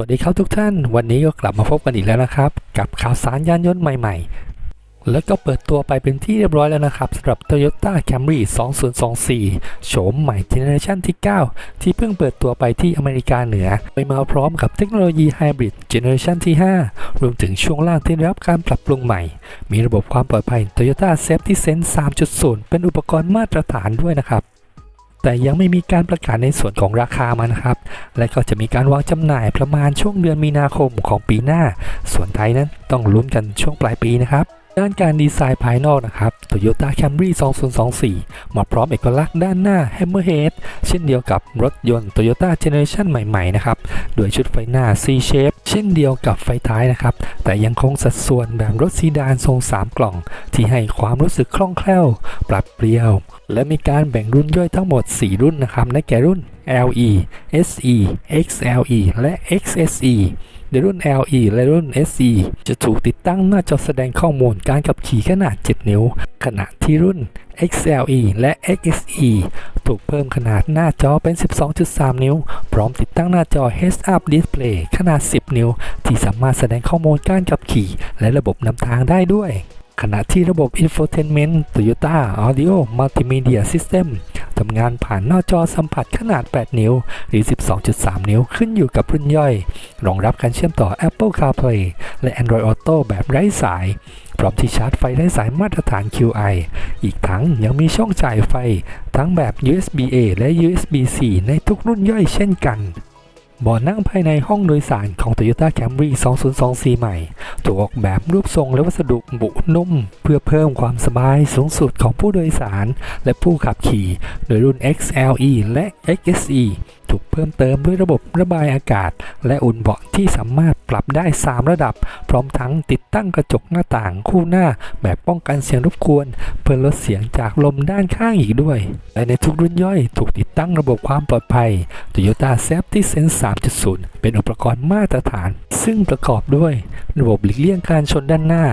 วัสดีครับทุกท่าน วันนี้ก็กลับมาพบกันอีกแล้วนะครับ กับข่าวสารยานยนต์ใหม่ๆ แล้วก็เปิดตัวไปเป็นที่เรียบร้อยแล้วนะครับสำหรับ Toyota Camry 2024 โฉมใหม่เจเนอเรชันที่ 9 ที่เพิ่งเปิดตัวไปที่อเมริกาเหนือ ไปมาพร้อมกับเทคโนโลยีไฮบริดเจเนอเรชันที่ 5 รวมถึงช่วงล่างที่ได้รับการปรับปรุงใหม่ มีระบบความปลอดภัย Toyota Safety Sense 3.0 เป็นอุปกรณ์มาตรฐานด้วยนะครับ แต่ยังไม่มีการประกาศในส่วนของราคามานะครับ และก็จะมีการวางจำหน่ายประมาณช่วงเดือนมีนาคมของปีหน้า ส่วนไทยนั้นต้องลุ้นกันช่วงปลายปีนะครับ ด้านการดีไซน์ภายนอกนะครับ Toyota Camry 2024 มาพร้อมเอกลักษณ์ด้านหน้า Hammerhead เช่นเดียวกับรถยนต์ Toyota Generation ใหม่ๆ นะครับ โดยชุดไฟหน้า C-shape เช่นเดียวกับไฟท้ายนะครับ แต่ยังคงสัดส่วนแบบรถซีดานทรง 3 กล่อง ที่ให้ความรู้สึกคล่องแคล่ว ปรับเปรี้ยว และมีการแบ่งรุ่นย่อยทั้งหมด 4 รุ่นนะครับ ได้แก่รุ่น LE SE XLE และ XSE ในรุ่น LE และรุ่น SE จะถูกติดตั้งหน้าจอแสดงข้อมูลการขับขี่ขนาด 7 นิ้ว ขณะที่รุ่น XLE และ XSE ถูกเพิ่มขนาดหน้าจอเป็น 12.3 นิ้ว พร้อมติดตั้งหน้าจอ Heads Up Display ขนาด 10 นิ้ว ที่สามารถแสดงข้อมูลการขับขี่และระบบนำทางได้ด้วย ขณะที่ระบบ Infotainment Toyota Audio Multimedia System ทำงานผ่านหน้าจอสัมผัสขนาด 8 นิ้ว หรือ 12.3 นิ้วขึ้นอยู่กับรุ่นย่อย รองรับการเชื่อมต่อ Apple CarPlay และ Android Auto แบบไร้สาย พร้อมที่ชาร์จไฟไร้สายมาตรฐาน QI อีกทั้งยังมีช่องจ่ายไฟ ทั้งแบบ USB-A และ USB-C ในทุกรุ่นย่อยเช่นกัน บาะนั่งภายในห้องโดยสารของ Toyota Camry 2024 ใหม่ ถูกออกแบบรูปทรงและวัสดุบุนุ่ม เพื่อเพิ่มความสบายสูงสุดของผู้โดยสาร และผู้ขับขี่ โดยรุ่น XLE และ XSE ถูกเพิ่มเติมด้วยระบบระบายอากาศ และอุ่นเบาะที่สามารถปรับได้ 3 ระดับ พร้อมทั้งติดตั้งกระจกหน้าต่างคู่หน้า แบบป้องกันเสียงรบกวน เพื่อลดเสียงจากลมด้านข้างอีกด้วย และในทุกรุ่นย่อยถูกติดตั้งระบบความปลอดภัย Toyota Safety Sense 3.0 เป็นอุปกรณ์มาตรฐาน ซึ่งประกอบด้วย ระบบหลีกเลี่ยงการชนด้านหน้า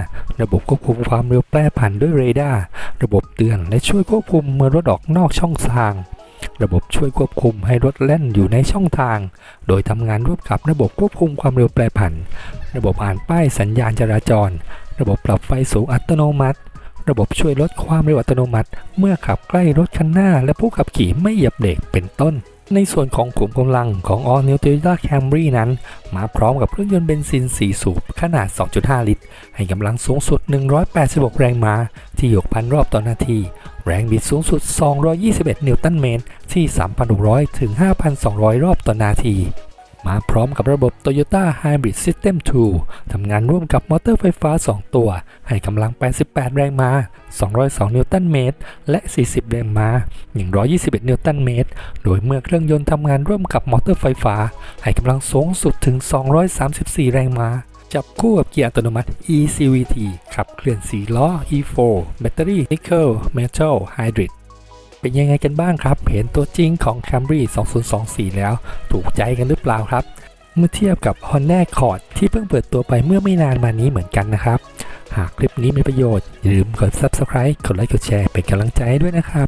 ระบบควบคุมความเร็วแปรผันด้วยเรดาร์ระบบเตือนและช่วยควบคุมเมื่อรถออกนอกช่องทาง ระบบช่วยควบคุมให้รถแล่นอยู่ในช่องทาง โดยทำงานร่วมกับระบบควบคุมความเร็วแปรผัน ระบบอ่านป้ายสัญญาณจราจร ระบบปรับไฟสูงอัตโนมัติ ระบบช่วยลดความเร็วอัตโนมัติ เมื่อขับใกล้รถคันหน้า และผู้ขับขี่ไม่เหยียบเบรกเป็นต้น ในส่วนของขุมกำลังของ All New Toyota Camry นั้น มาพร้อมกับเครื่องยนต์เบนซิน 4 สูบ ขนาด 2.5 ลิตร ให้กำลังสูงสุด 186 แรงม้าที่ 6,000 รอบต่อนาที แรงบิดสูงสุด 221 นิวตันเมตรที่ 3,600 ถึง 5,200 รอบต่อนาที มาพร้อมกับระบบ Toyota Hybrid System 2 ทำงานร่วมกับมอเตอร์ไฟฟ้า 2 ตัว ให้กำลัง 88 แรงม้า 202 นิวตันเมตร และ 40 แรงม้า 121 นิวตันเมตร โดยเมื่อเครื่องยนต์ทำงานร่วมกับมอเตอร์ไฟฟ้า ให้กำลังสูงสุดถึง 234 แรงม้า จับคู่กับเกียร์อัตโนมัติ eCVT ขับเคลื่อน4ล้อ E4 แบตเตอรี่ Nickel Metal Hybrid เป็นยังไงกันบ้างครับ เห็นตัวจริงของ Camry 2024 แล้ว ถูกใจกันหรือเปล่าครับ เมื่อเทียบกับ Honda Accord ที่เพิ่งเปิดตัวไปเมื่อไม่นานมานี้เหมือนกันนะครับ หากคลิปนี้มีประโยชน์อย่าลืมกด Subscribe กดไลค์กดแชร์เป็นกำลังใจด้วยนะครับ